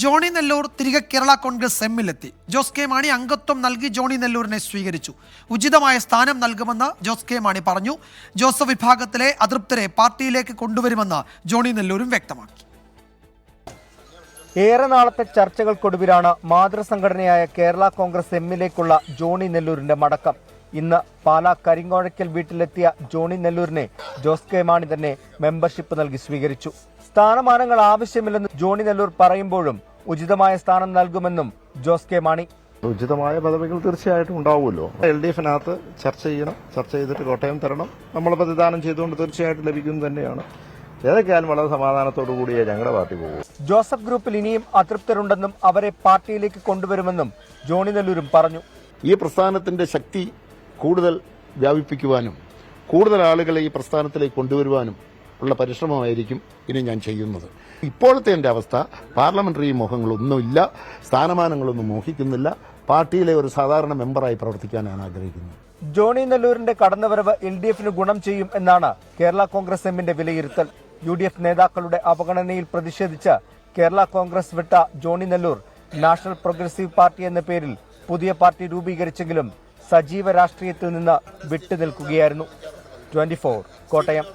Johnny Nellore തിരികെ കേരള കോൺഗ്രസ് എമ്മിലെത്തി. Jose K Mani അംഗത്വം നൽകി ജോണി നെല്ലൂരിനെ സ്വീകരിച്ചു. ഉചിതമായ സ്ഥാനം നൽകുമെന്ന് ജോസ് കെ മാണി പറഞ്ഞു. ജോസഫ് വിഭാഗത്തിലെ അതൃപ്തരെ പാർട്ടിയിലേക്ക് കൊണ്ടുവരുമെന്ന് ജോണി നെല്ലൂരും വ്യക്തമാക്കി. ഏറെ നാളത്തെ ചർച്ചകൾക്കൊടുവിലാണ് മാതൃസംഘടനയായ കേരള കോൺഗ്രസ് എമ്മിലേക്കുള്ള ജോണി നെല്ലൂരിന്റെ മടക്കം. ഇന്ന് പാലാ കരിങ്ങോഴയ്ക്കൽ വീട്ടിലെത്തിയ ജോണി നെല്ലൂരിനെ ജോസ് കെ മാണി തന്നെ മെമ്പർഷിപ്പ് നൽകി സ്വീകരിച്ചു. സ്ഥാനമാനങ്ങൾ ആവശ്യമില്ലെന്ന് ജോണി നെല്ലൂർ പറയുമ്പോഴും ഉചിതമായ സ്ഥാനം നൽകുമെന്നും ജോസ് കെ മാണി. ഉചിതമായ പദവികൾ തീർച്ചയായിട്ടും ഉണ്ടാവുമല്ലോ. എൽ ഡി എഫിനകത്ത് ചർച്ച ചെയ്യണം ചർച്ച ചെയ്തിട്ട് കോട്ടയം തരണം. നമ്മൾ പ്രതിദാനം ചെയ്തുകൊണ്ട് തീർച്ചയായിട്ടും ലഭിക്കുന്നത് തന്നെയാണ്. ഏതൊക്കെയാലും വളരെ സമാധാനത്തോടു കൂടിയേ ഞങ്ങളുടെ പാർട്ടി പോകും. ജോസഫ് ഗ്രൂപ്പിൽ ഇനിയും അതൃപ്തരുണ്ടെന്നും അവരെ പാർട്ടിയിലേക്ക് കൊണ്ടുവരുമെന്നും ജോണി നെല്ലൂരും പറഞ്ഞു. ഈ പ്രസ്ഥാനത്തിന്റെ ശക്തി കൂടുതൽ വ്യാപിപ്പിക്കുവാനും കൂടുതൽ ആളുകളെ ഈ പ്രസ്ഥാനത്തിലേക്ക് കൊണ്ടുവരുവാനും ഉള്ള പരിശ്രമമായിരിക്കും ഇനി ഞാൻ ചെയ്യുന്നത്. ഇപ്പോഴത്തെ എന്റെ അവസ്ഥ പാർലമെന്ററി മോഹങ്ങളൊന്നുമില്ല സ്ഥാനമാനങ്ങളൊന്നും മോഹിക്കുന്നില്ല പാർട്ടിയിലെ ഒരു സാധാരണ മെമ്പറായി പ്രവർത്തിക്കാൻ ഞാൻ ആഗ്രഹിക്കുന്നു. ജോണി നെല്ലൂരിന്റെ കടന്നുവരവ് എൽ ഡി എഫിന് ഗുണം ചെയ്യും എന്നാണ് കേരള കോൺഗ്രസ് എമ്മിന്റെ വിലയിരുത്തൽ. യു ഡി എഫ് നേതാക്കളുടെ അവഗണനയിൽ പ്രതിഷേധിച്ച് കേരള കോൺഗ്രസ് വിട്ട Johny Nelloor national progressive party എന്ന പേരിൽ പുതിയ പാർട്ടി രൂപീകരിച്ചെങ്കിലും സജീവ രാഷ്ട്രീയത്തിൽ നിന്ന് വിട്ടുനിൽക്കുകയായിരുന്നു. ട്വന്റി കോട്ടയം.